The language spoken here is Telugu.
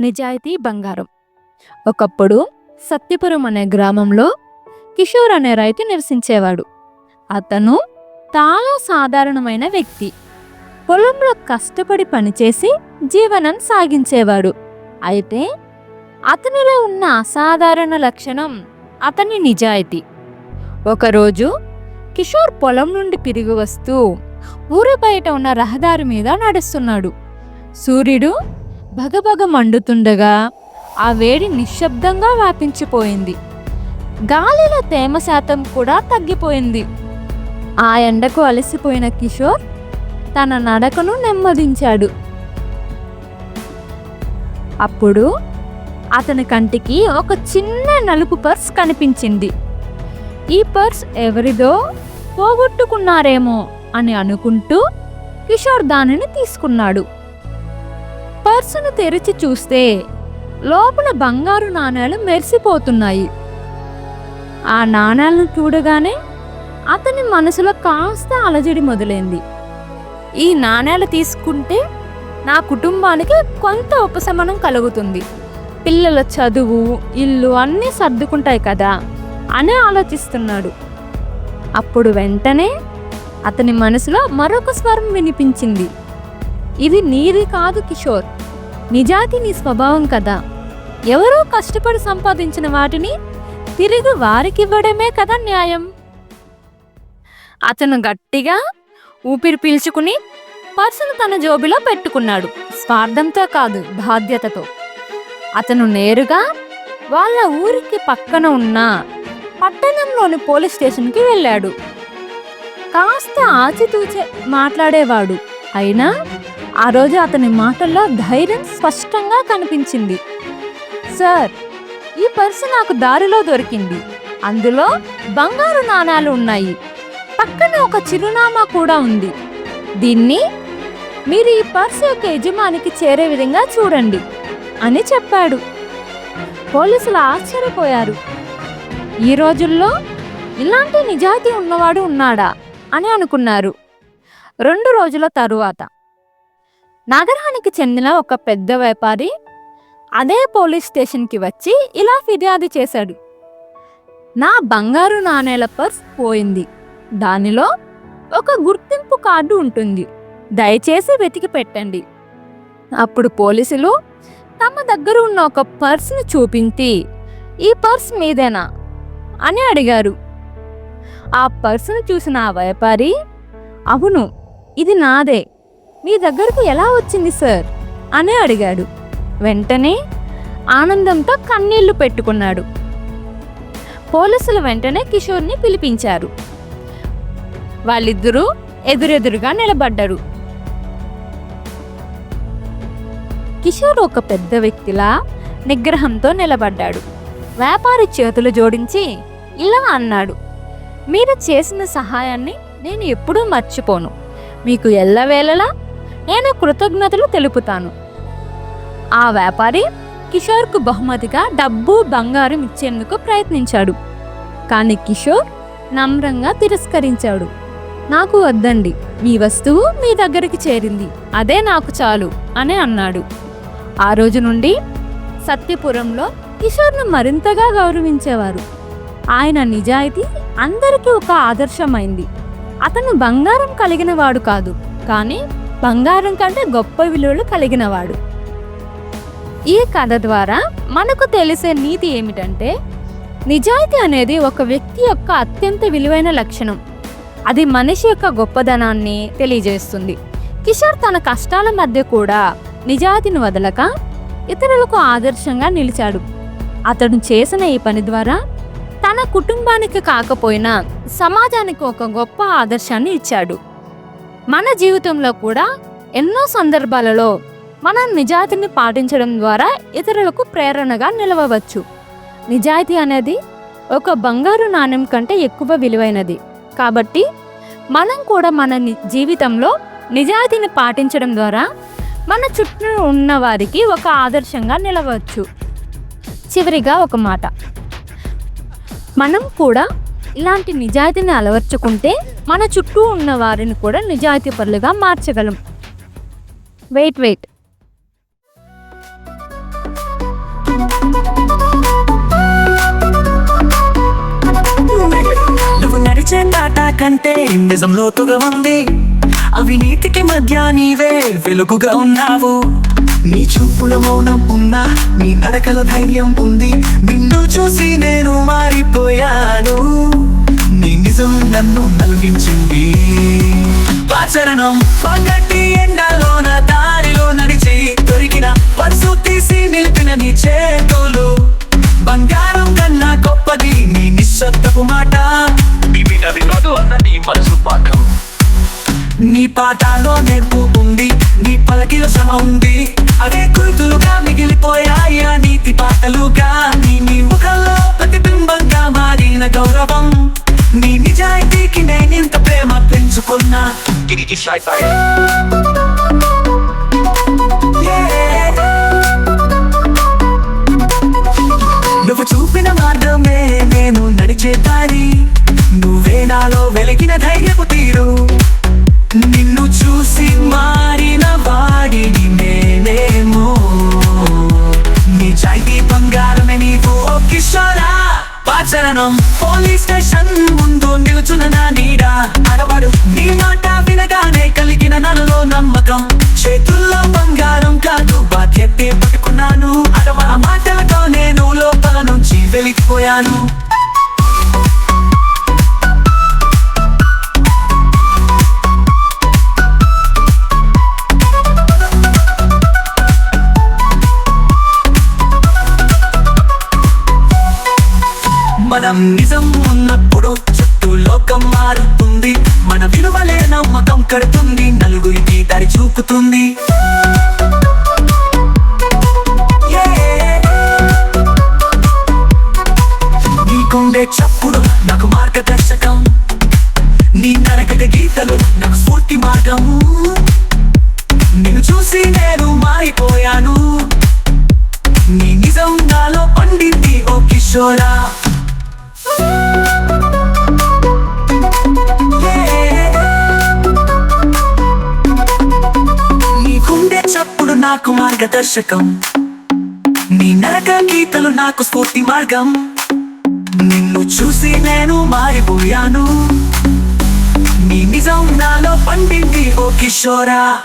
నిజాయితీ బంగారం. ఒకప్పుడు సత్యపురం అనే గ్రామంలో కిషోర్ అనే రైతు నివసించేవాడు. అతను చాలా సాధారణమైన వ్యక్తి. పొలంలో కష్టపడి పనిచేసి జీవనం సాగించేవాడు. అయితే అతనిలో ఉన్న అసాధారణ లక్షణం అతని నిజాయితీ. ఒకరోజు కిషోర్ పొలం నుండి తిరిగి వస్తూ ఊరి బయట ఉన్న రహదారి మీద నడుస్తున్నాడు. సూర్యుడు భగభగ మండుతుండగా ఆ వేడి నిశ్శబ్దంగా వ్యాపించిపోయింది. గాలిలో తేమ శాతం కూడా తగ్గిపోయింది. ఆ ఎండకు అలసిపోయిన కిషోర్ తన నడకను నెమ్మదించాడు. అప్పుడు అతని కంటికి ఒక చిన్న నలుపు పర్స్ కనిపించింది. ఈ పర్స్ ఎవరిదో పోగొట్టుకున్నారేమో అని అనుకుంటూ కిషోర్ దానిని తీసుకున్నాడు. పర్సును తెరిచి చూస్తే లోపల బంగారు నాణేలు మెరిసిపోతున్నాయి. ఆ నాణేలను చూడగానే అతని మనసులో కాస్త అలజడి మొదలైంది. ఈ నాణేలు తీసుకుంటే నా కుటుంబానికి కొంత ఉపశమనం కలుగుతుంది. పిల్లల చదువు ఇల్లు అన్నీ సర్దుకుంటాయి కదా అని ఆలోచిస్తున్నాడు. అప్పుడు వెంటనే అతని మనసులో మరొక స్వరం వినిపించింది. ఇది నీది కాదు కిషోర్. నిజాతి నీ స్వభావం కదా. ఎవరో కష్టపడి సంపాదించిన వాటిని తిరిగి వారికివ్వడమే కదా న్యాయం. అతను గట్టిగా ఊపిరి పీల్చుకుని పర్సును తన జోబిలో పెట్టుకున్నాడు. స్వార్థంతో కాదు బాధ్యతతో. అతను నేరుగా వాళ్ళ ఊరికి పక్కన ఉన్న పట్టణంలోని పోలీస్ స్టేషన్కి వెళ్ళాడు. కాస్త ఆచితూచే మాట్లాడేవాడు. అయినా ఆ రోజు అతని మాటల్లో ధైర్యం స్పష్టంగా కనిపించింది. సార్ ఈ పర్సు నాకు దారిలో దొరికింది. అందులో బంగారు నాణాలు ఉన్నాయి. పక్కన ఒక చిరునామా కూడా ఉంది. దీన్ని మీరు ఈ పర్సు యొక్క యజమానికి చేరే విధంగా చూడండి అని చెప్పాడు. పోలీసులు ఆశ్చర్యపోయారు. ఈ రోజుల్లో ఇలాంటి నిజాయితీ ఉన్నవాడు ఉన్నాడా? అని అనుకున్నారు. రెండు రోజుల తరువాత. నగరానికి చెందిన ఒక పెద్ద వ్యాపారి అదే పోలీస్ స్టేషన్కి వచ్చి ఇలా ఫిర్యాదు చేశాడు. నా బంగారు నాణేల పర్స్ పోయింది. దానిలో ఒక గుర్తింపు కార్డు ఉంటుంది. దయచేసి వెతికి పెట్టండి. అప్పుడు పోలీసులు తమ దగ్గర ఉన్న ఒక పర్స్ని చూపించి ఈ పర్స్ మీదేనా? అని అడిగారు. ఆ పర్సును చూసిన ఆ వ్యాపారి అవును ఇది నాదే. మీ దగ్గరకు ఎలా వచ్చింది సార్? అని అడిగాడు. వెంటనే ఆనందంతో కన్నీళ్ళు పెట్టుకున్నాడు. పోలీసులు వెంటనే కిషోర్ని పిలిపించారు. వాళ్ళిద్దరూ ఎదురెదురుగా నిలబడ్డారు. కిషోర్ ఒక పెద్ద వ్యక్తిలా నిగ్రహంతో నిలబడ్డాడు. వ్యాపారి చేతులు జోడించి ఇలా అన్నాడు. మీరు చేసిన సహాయాన్ని నేను ఎప్పుడూ మర్చిపోను. మీకు ఎల్లవేళలా నేను కృతజ్ఞతలు తెలుపుతాను. ఆ వ్యాపారి కిషోర్కు బహుమతిగా డబ్బు బంగారం ఇచ్చేందుకు ప్రయత్నించాడు. కానీ కిషోర్ నమ్రంగా తిరస్కరించాడు. నాకు వద్దండి. మీ వస్తువు మీ దగ్గరికి చేరింది. అదే నాకు చాలు అని అన్నాడు. ఆ రోజు నుండి సత్యపురంలో కిషోర్ను మరింతగా గౌరవించేవారు. ఆయన నిజాయితీ అందరికీ ఒక ఆదర్శమైంది. అతను బంగారం కలిగినవాడు కాదు. కానీ బంగారం కంటే గొప్ప విలువలు కలిగినవాడు. ఈ కథ ద్వారా మనకు తెలిసే నీతి ఏమిటంటే నిజాయితీ అనేది ఒక వ్యక్తి యొక్క అత్యంత విలువైన లక్షణం. అది మనిషి యొక్క గొప్పదనాన్ని తెలియజేస్తుంది. కిషోర్ తన కష్టాల మధ్య కూడా నిజాయితీని వదలక ఇతరులకు ఆదర్శంగా నిలిచాడు. అతడు చేసిన ఈ పని ద్వారా తన కుటుంబానికి కాకపోయినా సమాజానికి ఒక గొప్ప ఆదర్శాన్ని ఇచ్చాడు. మన జీవితంలో కూడా ఎన్నో సందర్భాలలో మనం నిజాయితీని పాటించడం ద్వారా ఇతరులకు ప్రేరణగా నిలవవచ్చు. నిజాయితీ అనేది ఒక బంగారు నాణ్యం కంటే ఎక్కువ విలువైనది. కాబట్టి మనం కూడా మన ని- జీవితంలో నిజాయితీని పాటించడం ద్వారా మన చుట్టూ ఉన్న వారికి ఒక ఆదర్శంగా నిలవచ్చు. చివరిగా ఒక మాట. మనం కూడా ఇలాంటి నిజాయితీని అలవర్చుకుంటే మన చుట్టూ ఉన్న వారిని కూడా నిజాయితీ పరులుగా మార్చగలం. వెయిట్ వెయిట్ నడిచే కంటే నిజం లోతుగా ఉంది. అవినీతికి మధ్య నీవే వెలుగుగా ఉన్నావు. నీ చూపుల మౌనం ఉన్నా నీ నడకల ధైర్యం ఉంది. నిన్ను చూసి నేను మారిపోయాను. నీ నిజం నన్ను నలిగించింది. ఆచరణం పగటి ఎండలోన దారిలో నడిచి దొరికిన పరుసు తీసి నిలిపిన నీ చేతులు. బంగారం కన్నా గొప్పది నీ నిశ్శబ్దపు మాట. వివిధ నీ మనసు పాఠం నీ పాటలో నేర్పు ఉంది నీ పలకిల శ్రమ ఉంది. అదే గుర్తులుగా మిగిలిపోయాయి ఆ నీతి పాటలుగా నీ నీ ముఖంలో ప్రతిబింబంగా మారిన గౌరవం. నీ నిజాయితీకి నేనింత ప్రేమ పెంచుకున్నా. నువ్వు చూపిన మార్గమే నేను నడిచే దారి. నువ్వే నాలో వెలిగిన ధైర్యపు తీరు. మనం నిజం ఉన్నప్పుడు చుట్టూ లోకం మారుతుంది. మన విలువలే నమ్మకం కడుతుంది. నలుగురికి దారి చూపుతుంది. నీకుండే చప్పుడు నాకు మార్గదర్శకం. నీ నరకట గీతలు నాకు స్ఫూర్తి మార్గం మార్గదర్శకం. నీ నరక గీతలు నాకు స్ఫూర్తి మార్గం. నిన్ను చూసి నేను మారిపోయాను. నీ నిజం నాలో పండింది ఓ కిషోరా.